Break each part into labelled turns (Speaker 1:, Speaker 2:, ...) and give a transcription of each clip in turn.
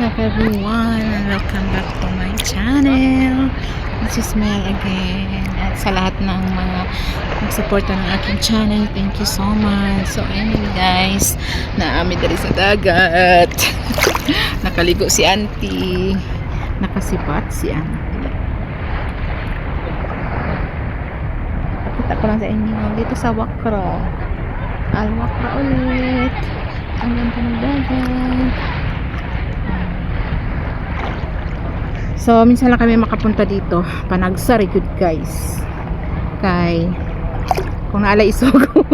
Speaker 1: What's up everyone and welcome back to my channel. This is Mel again. At sa lahat ng mga nagsuporta ng aking channel, thank you so much. So anyway guys, naami dali sa dagat. Nakaligo si auntie. Nakasipat si auntie. Pakita ko lang sa inyo dito sa Wakra. Al-Wakra ulit. Ang ganda ng dagat. So, minsan lang kami makapunta dito. Panagsari good guys. Kay, kung naala isugo.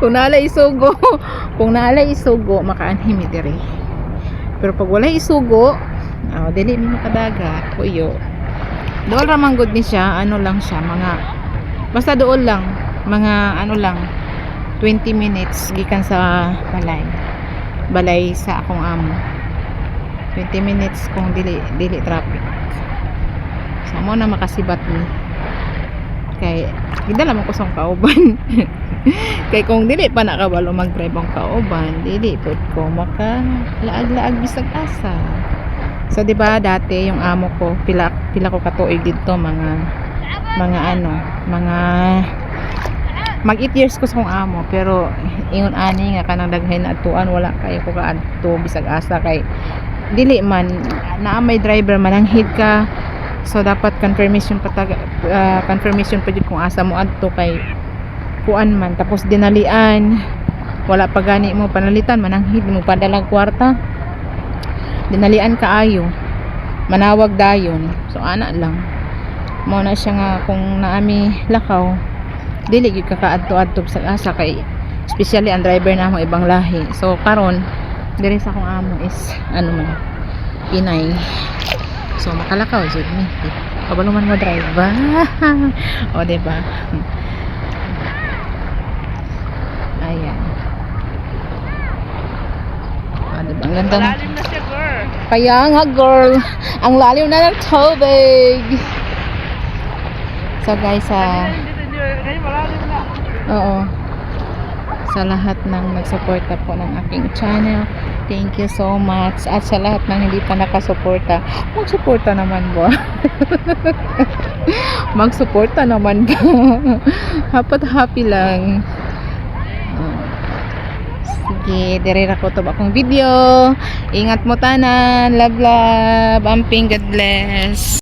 Speaker 1: kung naala isugo. kung naala isugo, makaanhimi diri. Pero pag wala isugo, oh, dili mo makadaga. Kuyo. Dool ramang good ni siya. Ano lang siya, mga, basta dool lang. Mga, ano lang, 20 minutes gikan sa balay. Balay sa akong amo. 20 minutes kung dili dili traffic. So mo na makasibat ni. Kay gidala man ko sa kauban kay kung dili pa nakabalo mag-drive ang kauban dili pud ko maka laag-laag bisag asa. So di ba dati yung amo ko pila pila ko katuig dito mga mga ano mga mag 8 years ko sa kong amo. Pero ingon ani nga kanang daghay na atuan wala kay ko kaadto bisag asa. Kay dili man naa may driver mananghid ka. So dapat confirmation patag uh, confirmation pa jud kung asa mo adto kay kuan man. Tapos dinalian. Wala pa gani mo panalitan mananghid mo padalang kwarta. Dinalian kaayo manawag dayon. So ana lang. Mo na siya nga kung naami lakaw dili gyud ka kaadto-adto sa asa kay especially ang driver na akong ibang lahi. So karon diri sa akong amo is ano man Pinay. So makalakaw jud ni kabalo man mo drive ba o di ba ayan. O di ba ang ganda
Speaker 2: Lalim na siya, girl.
Speaker 1: kaya nga girl. Ang lalim na ng tubig. So guys ah.
Speaker 2: Na.
Speaker 1: Oo. Sa lahat ng nagsuporta po ng aking channel, thank you so much. At sa lahat ng hindi pa nakasuporta, magsuporta naman ba? magsuporta naman ba? Hapat happy lang. Sige, dire ra ko to akong video. Ingat mo tanan. Love, love. Amping, God bless.